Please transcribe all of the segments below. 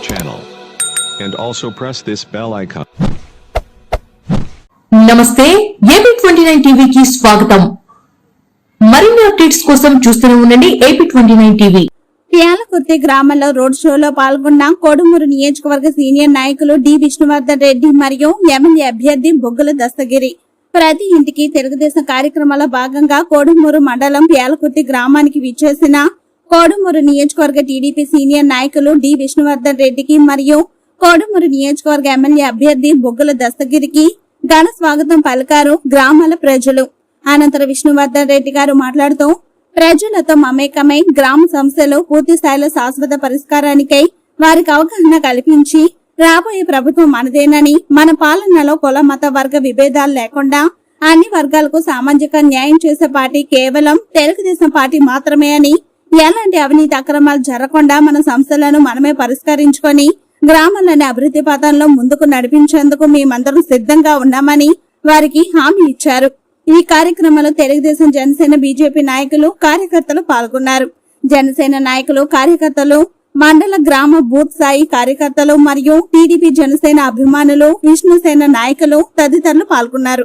channel. And also press this bell icon. నమస్తే AP twenty nine టీవీకి స్వాగతం మరిన్ని అప్డేట్స్ కోసం చూస్తూనే ఉండండి AP twenty nine TV Yalakurthi గ్రామంలో రోడ్ షోలో పాల్గొన్న కోడుమూరు నియోజకవర్గ సీనియర్ నాయకులు డి విష్ణువర్ధన్ రెడ్డి మరియు ఎమ్మెల్యే అభ్యర్థి బొగ్గుల దస్తగిరి ప్రతి ఇంటికి తెలుగుదేశం కార్యక్రమాల భాగంగా కోడుమూరు మండలం యాలకుర్తి గ్రామానికి విచ్చేసిన కోడుమూరు నియోజకవర్గ టీడీపీ సీనియర్ నాయకులు డి. విష్ణువర్ధన్ రెడ్డికి మరియు కోడుమూరు నియోజకవర్గ ఎమ్మెల్యే అభ్యర్థి బొగ్గుల దస్తగిరికి ఘన స్వాగతం పలికారు గ్రామాల ప్రజలు. అనంతరం విష్ణువర్ధన్ రెడ్డి గారు మాట్లాడుతూ ప్రజలతో మమేకమై గ్రామ సమస్యలు పూర్తి స్థాయిలో శాశ్వత పరిష్కారానికై వారికి అవగాహన కల్పించి రాబోయే ప్రభుత్వం మనదేనని మన పాలనలో కుల మత వర్గ విభేదాలు లేకుండా అన్ని వర్గాలకు సామాజిక న్యాయం చేసే పార్టీ కేవలం తెలుగుదేశం పార్టీ మాత్రమే అని ఎలాంటి అవినీతి అక్రమాలు జరగకుండా మన సంస్థలను మనమే పరిష్కరించుకొని గ్రామాలని అభివృద్ధి పథంలో ముందుకు నడిపించేందుకు మేమందరం సిద్ధంగా ఉన్నామని వారికి హామీ ఇచ్చారు. ఈ కార్యక్రమంలో తెలుగుదేశం జనసేన బీజేపీ నాయకులు కార్యకర్తలు పాల్గొన్నారు. జనసేన నాయకులు కార్యకర్తలు మండల గ్రామ బూత్ స్థాయి కార్యకర్తలు మరియు టీడీపీ జనసేన అభిమానులు విష్ణుసేన నాయకులు తదితరులు పాల్గొన్నారు.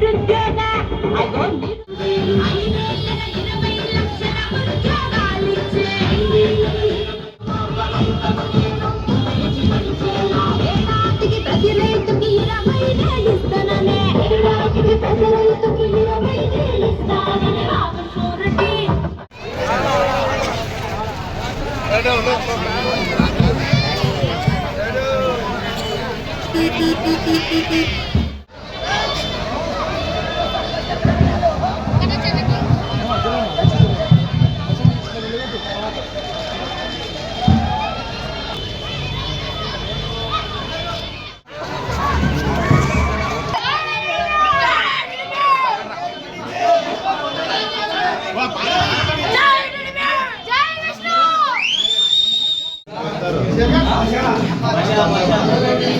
నిరుద్యోగ. అగో ఐదేళ్ళ ఇరవై లక్షల ఉద్యోగాలిచ్చే ఏడాదికి ప్రతి రైతుకి ఇరవై వేలిస్తాననే ఏడాదికి ప్రతి రైతుకి ఇరవై వేలిస్తాననే బాబు షూరిటీ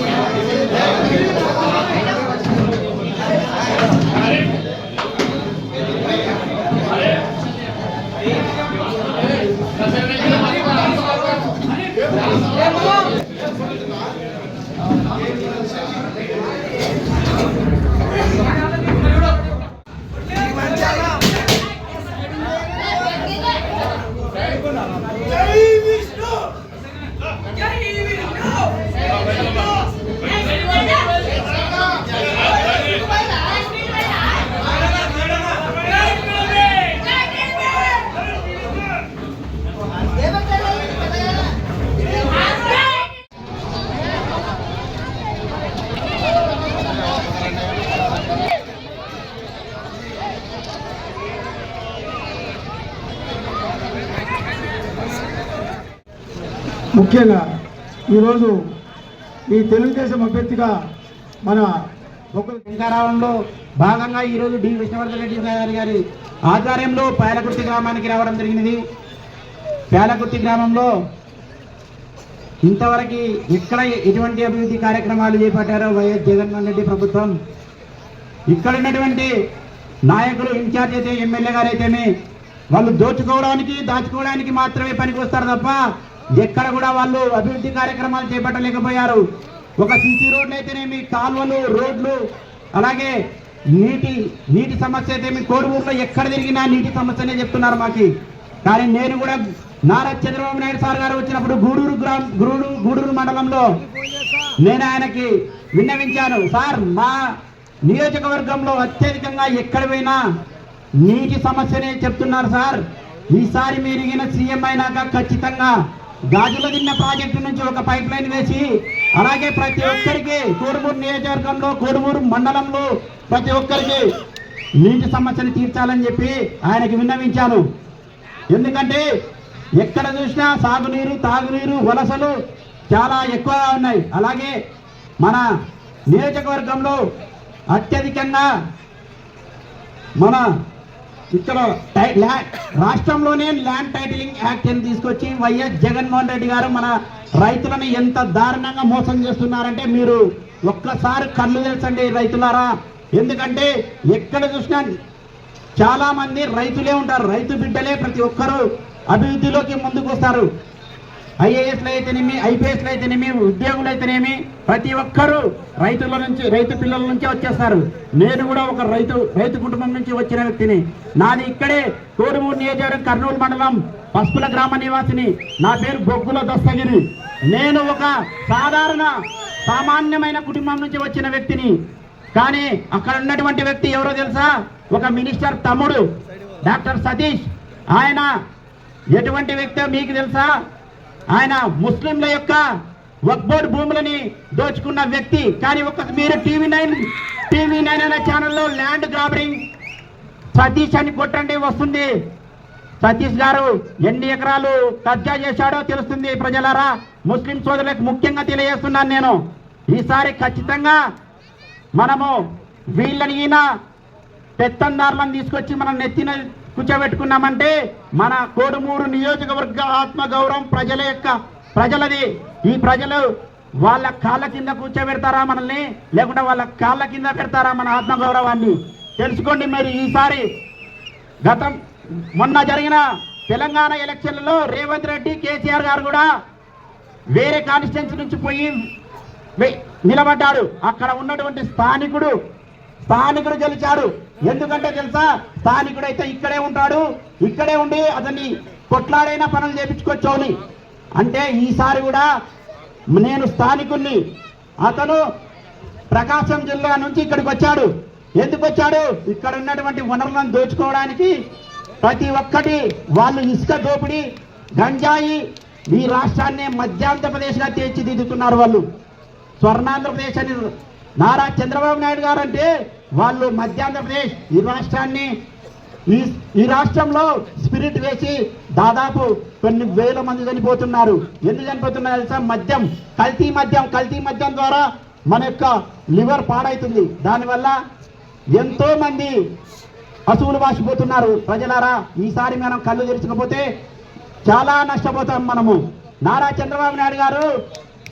ముఖ్యంగా ఈరోజు ఈ తెలుగుదేశం అభ్యర్థిగా మన ఒక శంకారావంలో భాగంగా ఈరోజు డి. విష్ణువర్ధన్ రెడ్డి గారి గారి ఆధ్వర్యంలో పేలకుర్తి గ్రామానికి రావడం జరిగినది. పేలకుర్తి గ్రామంలో ఇంతవరకు ఎక్కడ ఎటువంటి అభివృద్ధి కార్యక్రమాలు చేపట్టారో వైఎస్ జగన్మోహన్ రెడ్డి ప్రభుత్వం. ఇక్కడ ఉన్నటువంటి నాయకులు ఇన్ఛార్జ్ అయితే ఎమ్మెల్యే గారు అయితేనే వాళ్ళు దోచుకోవడానికి దాచుకోవడానికి మాత్రమే పనికి వస్తారు తప్ప ఎక్కడ కూడా వాళ్ళు అభివృద్ధి కార్యక్రమాలు చేపట్టలేకపోయారు. ఒక సిసి రోడ్లు అయితేనేమి కాలువలు రోడ్లు అలాగే నీటి నీటి సమస్య అయితేమి కోడుమూరులో ఎక్కడ తిరిగినా నీటి సమస్యనే చెప్తున్నారు మాకి. కానీ నేను కూడా నారా చంద్రబాబు నాయుడు సార్ గారు వచ్చినప్పుడు గూడూరు గ్రామ గూడూరు గూడూరు మండలంలో నేను ఆయనకి విన్నవించాను. సార్ మా నియోజకవర్గంలో అత్యధికంగా ఎక్కడ పోయినా నీటి సమస్యనే చెప్తున్నారు సార్. ఈసారి మీరు సీఎం అయినాక ఖచ్చితంగా గాజుల దిన్న ప్రాజెక్టు నుంచి ఒక పైప్ లైన్ వేసి అలాగే ప్రతి ఒక్కరికి కోడుమూరు నియోజకవర్గంలో కోడుమూరు మండలంలో ప్రతి ఒక్కరికి నీటి సమస్యను తీర్చాలని చెప్పి ఆయనకి విన్నవించాను. ఎందుకంటే ఎక్కడ చూసినా సాగునీరు తాగునీరు వలసలు చాలా ఎక్కువగా ఉన్నాయి. అలాగే మన నియోజకవర్గంలో అత్యధికంగా మన ఇక్కడ టై- రాష్ట్రంలోనే ల్యాండ్ టైటిలింగ్ యాక్ట్ అని తీసుకొచ్చి వైఎస్ జగన్మోహన్ రెడ్డి గారు మన రైతులను ఎంత దారుణంగా మోసం చేస్తున్నారంటే మీరు ఒక్కసారి కళ్ళు తెలుసండి రైతులారా. ఎందుకంటే ఎక్కడ చూసినా చాలా మంది రైతులే ఉంటారు. రైతు బిడ్డలే ప్రతి ఒక్కరూ అభివృద్ధిలోకి ముందుకు వస్తారు ఐఏఎస్లు అయితేనేమి ఐపీఎస్లు అయితేనేమి ఉద్యోగులు అయితేనేమి ప్రతి ఒక్కరూ రైతుల నుంచి రైతు పిల్లల నుంచి వచ్చేస్తారు. నేను కూడా ఒక రైతు రైతు కుటుంబం నుంచి వచ్చిన వ్యక్తిని. నాది ఇక్కడే కోరుమూరు నియోజకవర్గం కర్నూలు మండలం పసుపుల గ్రామ నివాసిని. నా పేరు బొగ్గుల దస్తగిరి. నేను ఒక సాధారణ సామాన్యమైన కుటుంబం నుంచి వచ్చిన వ్యక్తిని. కానీ అక్కడ ఉన్నటువంటి వ్యక్తి ఎవరో తెలుసా? ఒక మినిస్టర్ తమ్ముడు డాక్టర్ సతీష్. ఆయన ఎటువంటి వ్యక్తి మీకు తెలుసా? ఆయన ముస్లింల యొక్క వక్బోర్డ్ భూములని దోచుకున్న వ్యక్తి. కానీ ఒక మీరు టీవీ నైన్ టీవీ నైన్ అనే ఛానల్లో ల్యాండ్ గ్రాబరింగ్ సతీష్ అని కొట్టండి వస్తుంది. సతీష్ గారు ఎన్ని ఎకరాలు కబ్జా చేశాడో తెలుస్తుంది ప్రజలారా. ముస్లిం సోదరులకు ముఖ్యంగా తెలియజేస్తున్నాను నేను. ఈసారి ఖచ్చితంగా మనము వీళ్ళని ఈయన పెత్తందారులను తీసుకొచ్చి మనం నెత్తిన కూర్చోబెట్టుకున్నామంటే మన కోడుమూరు నియోజకవర్గ ఆత్మగౌరవం ప్రజల యొక్క ప్రజలది. ఈ ప్రజలు వాళ్ళ కాళ్ళ కింద కూర్చోబెడతారా మనల్ని? లేకుంటే వాళ్ళ కాళ్ళ కింద పెడతారా మన ఆత్మగౌరవాన్ని? తెలుసుకోండి మీరు ఈసారి. గతం మొన్న జరిగిన తెలంగాణ ఎలక్షన్లలో రేవంత్ రెడ్డి కేసీఆర్ గారు కూడా వేరే కాన్స్టిట్యున్సీ నుంచి పోయి నిలబడ్డాడు అక్కడ ఉన్నటువంటి స్థానికుడు స్థానికుడు గెలిచాడు. ఎందుకంటే తెలుసా? స్థానికుడైతే ఇక్కడే ఉంటాడు ఇక్కడే ఉండి అతన్ని కొట్లాడైన పనులు చేపించుకోవచ్చని అంటే ఈసారి కూడా నేను స్థానికుణ్ణి అతను ప్రకాశం జిల్లా నుంచి ఇక్కడికి వచ్చాడు. ఎందుకు వచ్చాడు? ఇక్కడ ఉన్నటువంటి వనరులను దోచుకోవడానికి ప్రతి ఒక్కటి వాళ్ళు ఇసుక దోపిడీ గంజాయి ఈ రాష్ట్రాన్ని మధ్యాంధ్రప్రదేశ్గా తీర్చిదిద్దుతున్నారు వాళ్ళు. స్వర్ణాంధ్రప్రదేశ్ అని నారా చంద్రబాబు నాయుడు గారు అంటే వాళ్ళు మధ్యాంధ్రప్రదేశ్ ఈ రాష్ట్రాన్ని ఈ ఈ రాష్ట్రంలో స్పిరిట్ వేసి దాదాపు కొన్ని వేల మంది చనిపోతున్నారు. ఎందుకు చనిపోతున్నారు తెలుసా? మద్యం కల్తీ మద్యం కల్తీ మద్యం ద్వారా మన యొక్క లివర్ పాడైతుంది. దానివల్ల ఎంతో మంది పశువులు వాసిపోతున్నారు. ప్రజలారా ఈసారి మనం కళ్ళు తెరుచుకపోతే చాలా నష్టపోతాం మనము. నారా చంద్రబాబు నాయుడు గారు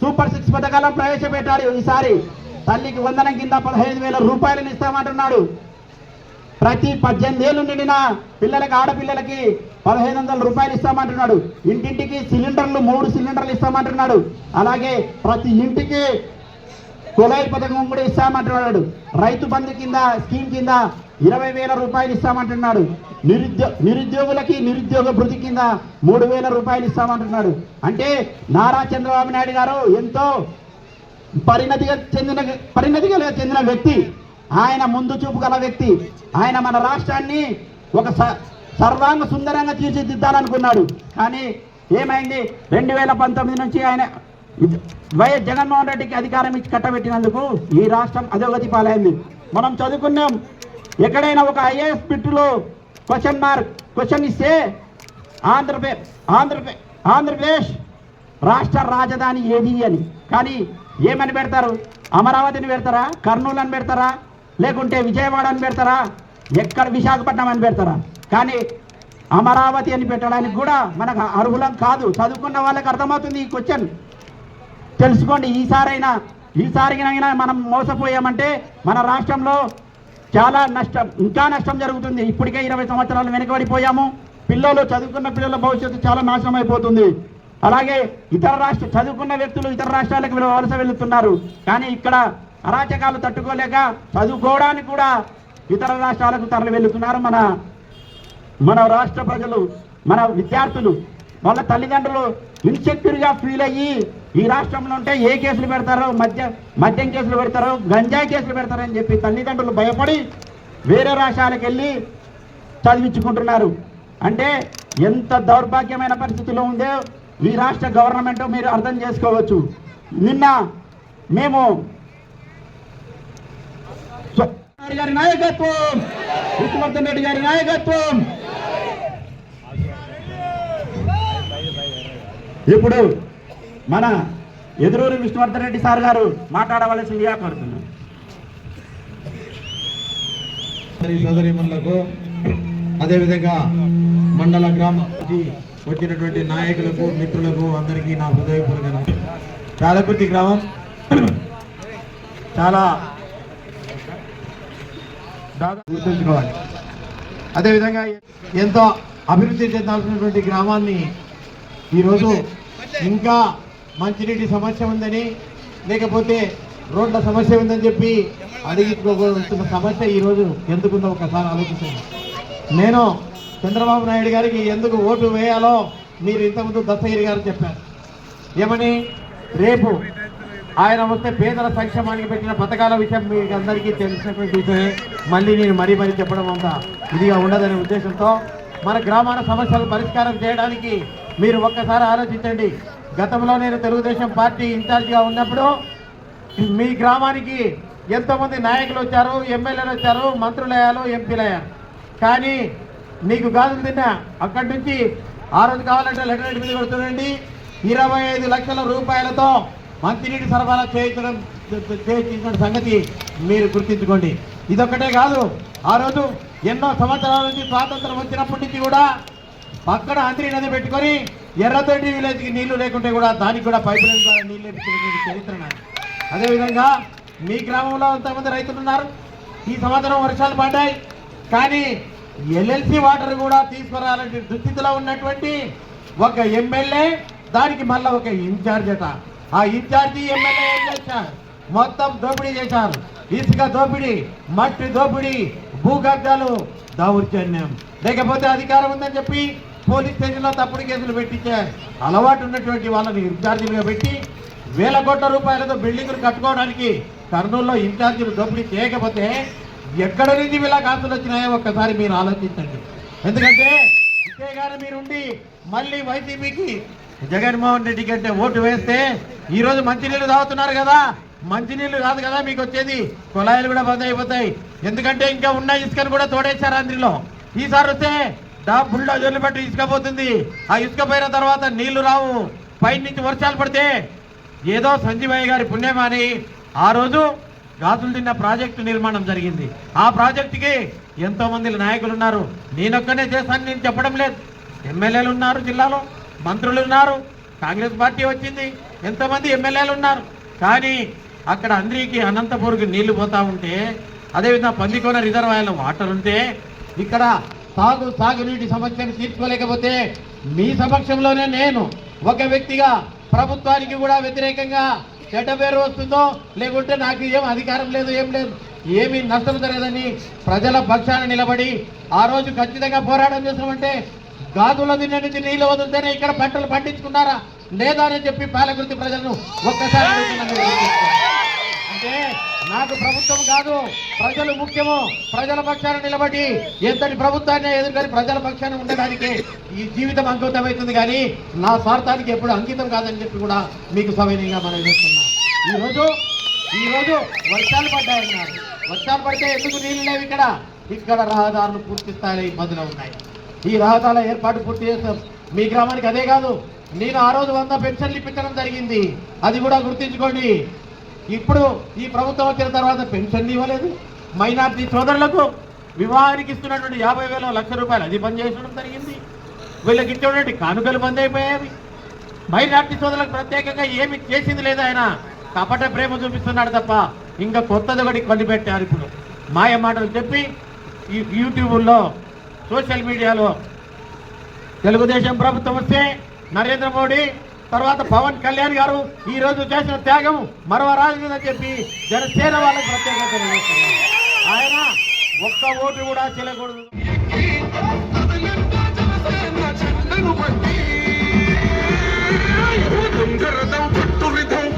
సూపర్ సిక్స్ పథకాలను ప్రవేశపెట్టాడు ఈసారి. తల్లికి వందనం కింద పదహైదు వేల రూపాయలను ఇస్తామంటున్నాడు. ప్రతి పద్దెనిమిది ఏళ్ళు నిండిన పిల్లలకి ఆడపిల్లలకి పదహైదు వందల రూపాయలు ఇస్తామంటున్నాడు. ఇంటింటికి సిలిండర్లు మూడు సిలిండర్లు ఇస్తామంటున్నాడు. అలాగే ప్రతి ఇంటికి కులాయి పథకం కూడా ఇస్తామంటున్నాడు. రైతు బంధు కింద స్కీమ్ కింద ఇరవై వేల రూపాయలు ఇస్తామంటున్నాడు. నిరుద్యో నిరుద్యోగులకి నిరుద్యోగ భృతి కింద మూడు వేల రూపాయలు ఇస్తామంటున్నాడు. అంటే నారా చంద్రబాబు నాయుడు గారు ఎంతో పరిణతిగా చెందిన పరిణతిగా చెందిన వ్యక్తి. ఆయన ముందు చూపు గల వ్యక్తి. ఆయన మన రాష్ట్రాన్ని ఒక స- సర్వాంగ సుందరంగా తీర్చిదిద్దాలనుకున్నాడు. కానీ ఏమైంది? రెండు వేల పంతొమ్మిది నుంచి ఆయన వైఎస్ జగన్మోహన్ రెడ్డికి అధికారం ఇచ్చి కట్టబెట్టినందుకు ఈ రాష్ట్రం అధోగతి పాలైంది. మనం చదువుకున్నాం ఎక్కడైనా ఒక ఐఏఎస్ బిట్టులో క్వశ్చన్ మార్క్ క్వశ్చన్ ఇస్తే ఆంధ్రప్రదేశ్ ఆంధ్రప్రదేశ్ ఆంధ్రప్రదేశ్ రాష్ట్ర రాజధాని ఏది అని. కానీ ఏమని పెడతారు? అమరావతిని పెడతారా? కర్నూలు అని పెడతారా? లేకుంటే విజయవాడ అని పెడతారా? ఎక్కడ విశాఖపట్నం అని పెడతారా? కానీ అమరావతి అని పెట్టడానికి కూడా మనకు అర్హులం కాదు. చదువుకున్న వాళ్ళకి అర్థమవుతుంది ఈ క్వశ్చన్ తెలుసుకోండి ఈసారైనా ఈసారినైనా మనం మోసపోయామంటే మన రాష్ట్రంలో చాలా నష్టం ఇంకా నష్టం జరుగుతుంది. ఇప్పటికే ఇరవై సంవత్సరాలు వెనుకబడిపోయాము. పిల్లలు చదువుకున్న పిల్లల భవిష్యత్తు చాలా నాశనం అయిపోతుంది. అలాగే ఇతర రాష్ట్ర చదువుకున్న వ్యక్తులు ఇతర రాష్ట్రాలకు వలస వెళ్తున్నారు. కానీ ఇక్కడ అరాచకాలు తట్టుకోలేక చదువుకోవడానికి కూడా ఇతర రాష్ట్రాలకు తరలి వెళ్తున్నారు మన మన రాష్ట్ర ప్రజలు మన విద్యార్థులు. వాళ్ళ తల్లిదండ్రులు ఇన్సెక్యూర్గా ఫీల్ అయ్యి ఈ రాష్ట్రంలో ఉంటే ఏ కేసులు పెడతారో మద్య మద్యం కేసులు పెడతారో గంజాయి కేసులు పెడతారని చెప్పి తల్లిదండ్రులు భయపడి వేరే రాష్ట్రాలకు వెళ్ళి చదివించుకుంటున్నారు. అంటే ఎంత దౌర్భాగ్యమైన పరిస్థితిలో ఉందో ఈ రాష్ట్ర గవర్నమెంట్ మీరు అర్థం చేసుకోవచ్చు. నిన్న మేము గారి నాయకత్వం! విష్ణువర్ధన్ రెడ్డి గారి నాయకత్వం! ఇప్పుడు మన ఎదురూరు విష్ణువర్ధన్ రెడ్డి సార్ గారు మాట్లాడవలసిందిగా కోరుతున్నాం. సోదరిమణులకు అదేవిధంగా మండల గ్రామ వచ్చినటువంటి నాయకులకు మిత్రులకు అందరికీ నా హృదయపూర్వక చాలకుర్తి గ్రామం చాలా దాదాపు గుర్తుంచుకోవాలి. అదేవిధంగా ఎంతో అభివృద్ధి చెందాల్సినటువంటి గ్రామాన్ని ఈరోజు ఇంకా మంచినీటి సమస్య ఉందని లేకపోతే రోడ్ల సమస్య ఉందని చెప్పి అడిగించుకోవాల్సిన సమస్య ఈరోజు ఎందుకుందో ఒకసారి ఆలోచించండి నేను చంద్రబాబు నాయుడు గారికి ఎందుకు ఓటు వేయాలో మీరు ఇంతకుముందు దత్తగిరి గారు చెప్పారు. ఏమని? రేపు ఆయన వస్తే పేదల సంక్షేమానికి పెట్టిన పథకాల విషయం మీకు అందరికీ తెలిసినటువంటి విషయమే. మళ్ళీ నేను మరీ మరీ చెప్పడం అంత ఇదిగా ఉండదనే ఉద్దేశంతో మన గ్రామాల సమస్యలు పరిష్కారం చేయడానికి మీరు ఒక్కసారి ఆలోచించండి. గతంలో నేను తెలుగుదేశం పార్టీ ఇన్ఛార్జిగా ఉన్నప్పుడు మీ గ్రామానికి ఎంతోమంది నాయకులు వచ్చారు ఎమ్మెల్యేలు వచ్చారు మంత్రులయ్యారు ఎంపీలయ్యారు కానీ నీకు గాజులు తిన్నా. అక్కడి నుంచి ఆ రోజు కావాలంటే లెటర్ మీద కొడుతుందండి ఇరవై ఐదు లక్షల రూపాయలతో మంచినీటి సరఫరా చేయించడం చేయించిన సంగతి మీరు గుర్తించుకోండి. ఇదొక్కటే కాదు ఆ రోజు ఎన్నో సంవత్సరాల నుంచి స్వాతంత్రం వచ్చినప్పటి నుంచి కూడా పక్కన అంతరి నది పెట్టుకొని ఎర్రతోటి విలేజ్కి నీళ్ళు లేకుంటే కూడా దానికి కూడా పైపు లైన్ ద్వారా నీళ్ళు చరిత్ర అదేవిధంగా మీ గ్రామంలో అంతమంది రైతులు ఉన్నారు. ఈ సంవత్సరం వర్షాలు పడ్డాయి. కానీ ఎల్ఎల్సి వాటర్ కూడా తీసుకురాలంటే దుస్థితిలో ఉన్నటువంటి ఒక ఎమ్మెల్యే దానికి మళ్ళీ ఒక ఇన్ఛార్జ్ అట. ఆ ఇన్ఛార్జి ఎమ్మెల్యే ఏం చేశారు? మొత్తం దోపిడీ చేశారు. ఇసుక దోపిడీ మట్టి దోపిడీ భూగర్భాలు దౌర్జన్యం. లేకపోతే అధికారం ఉందని చెప్పి పోలీస్ స్టేషన్లో తప్పుడు కేసులు పెట్టించే అలవాటు ఉన్నటువంటి వాళ్ళని ఇన్ఛార్జీలుగా పెట్టి వేల కోట్ల రూపాయలతో బిల్డింగులు కట్టుకోవడానికి కర్నూలులో ఇన్ఛార్జీలు దోపిడీ చేయకపోతే ఎక్కడ నుంచి ఇలా కాసులు వచ్చినాయో ఒక్కసారి మీరు ఆలోచించండి. ఎందుకంటే ఇదే మీరు మీరుండి మళ్ళీ వైసీపీకి జగన్మోహన్ రెడ్డి కంటే ఓటు వేస్తే ఈరోజు మంచినీళ్ళు తాగుతున్నారు కదా. మంచినీళ్ళు కాదు కదా మీకు వచ్చేది. కుళాయిలు కూడా బంద్ అయిపోతాయి. ఎందుకంటే ఇంకా ఉన్న ఇసుకను కూడా తోడేశారు అందులో ఈసారి వస్తే డా బుల్డోజర్లు పెట్టి ఇసుక పోతుంది ఆ ఇసుక పోయిన తర్వాత నీళ్ళు రావు. పైన నుంచి వర్షాలు పడితే ఏదో సంజీవయ్య గారి పుణ్యమాని. ఆ రోజు గాజులు తిన్న ప్రాజెక్టు నిర్మాణం జరిగింది. ఆ ప్రాజెక్టుకి ఎంతో మంది నాయకులు ఉన్నారు. నేనొక్కనే చేస్తాను నేను చెప్పడం లేదు. ఎమ్మెల్యేలు ఉన్నారు జిల్లాలో మంత్రులు ఉన్నారు కాంగ్రెస్ పార్టీ వచ్చింది ఎంతోమంది ఎమ్మెల్యేలు ఉన్నారు. కానీ అక్కడ అందరికీ అనంతపూర్కి నీళ్ళు పోతా ఉంటే అదేవిధంగా పందికోన రిజర్వాయర్లో వాటర్ ఉంటే ఇక్కడ సాగు సాగునీటి సమస్యను తీర్చుకోలేకపోతే మీ సమక్షంలోనే నేను ఒక వ్యక్తిగా ప్రభుత్వానికి కూడా వ్యతిరేకంగా చెడ్డ పేరు వస్తుందో లేకుంటే నాకు ఏం అధికారం లేదు ఏం లేదు. ఏమీ నష్టం జరగదని ప్రజల పక్షాన నిలబడి ఆ రోజు ఖచ్చితంగా పోరాటం చేసినామంటే గాజుల దిన్న నుంచి నీళ్ళు వదిలితేనే ఇక్కడ పంటలు పండించుకున్నారా లేదా అని చెప్పి పాలకృతి ప్రజలను ఒక్కసారి అంటే నాకు ప్రభుత్వం కాదు ప్రజలు ముఖ్యము ప్రజల పక్షాన నిలబడి ఎంతటి ప్రభుత్వాన్ని ఎదుర్కొని ప్రజల పక్షాన ఉండడానికి ఈ జీవితం అంకితం అవుతుంది కానీ నా స్వార్థానికి ఎప్పుడు అంకితం కాదని చెప్పి కూడా మీకు సవినీయంగా మనం చేస్తున్నా. ఈరోజు ఈరోజు వర్షాలు పడ్డాయన్నారు. వర్షాలు పడితే ఎందుకు నీళ్ళు లేవు ఇక్కడ? ఇక్కడ రహదారులు పూర్తి స్థాయిలో ఇబ్బందులు ఉన్నాయి. ఈ రహదారుల ఏర్పాటు పూర్తి చేస్తాం. మీ గ్రామానికి అదే కాదు నేను ఆ రోజు వంద పెన్షన్లు ఇప్పించడం జరిగింది. అది కూడా గుర్తించుకోండి. ఇప్పుడు ఈ ప్రభుత్వం వచ్చిన తర్వాత పెన్షన్ ఇవ్వలేదు. మైనార్టీ సోదరులకు వివాహానికి ఇస్తున్నటువంటి యాభై వేల లక్ష రూపాయలు అది బంద్ చేసడం జరిగింది. వీళ్ళకి ఇచ్చేటువంటి కానుకలు బంద్ అయిపోయాయి. మైనార్టీ సోదరులకు ప్రత్యేకంగా ఏమి చేసింది లేదు ఆయన. కపట ప్రేమ చూపిస్తున్నాడు తప్ప ఇంకా కొత్తది ఒకటి కొనిపెట్టారు ఇప్పుడు. మాయ మాటలు చెప్పి ఈ యూట్యూబ్లో సోషల్ మీడియాలో తెలుగుదేశం ప్రభుత్వం వస్తే నరేంద్ర మోడీ తర్వాత పవన్ కళ్యాణ్ గారు ఈ రోజు చేసిన త్యాగం మరో మరవరాలేదని చెప్పి జనసేన వాళ్ళకి ప్రత్యేకత ఆయన ఒక్క ఓటు కూడా చేయకూడదు పట్టురిధం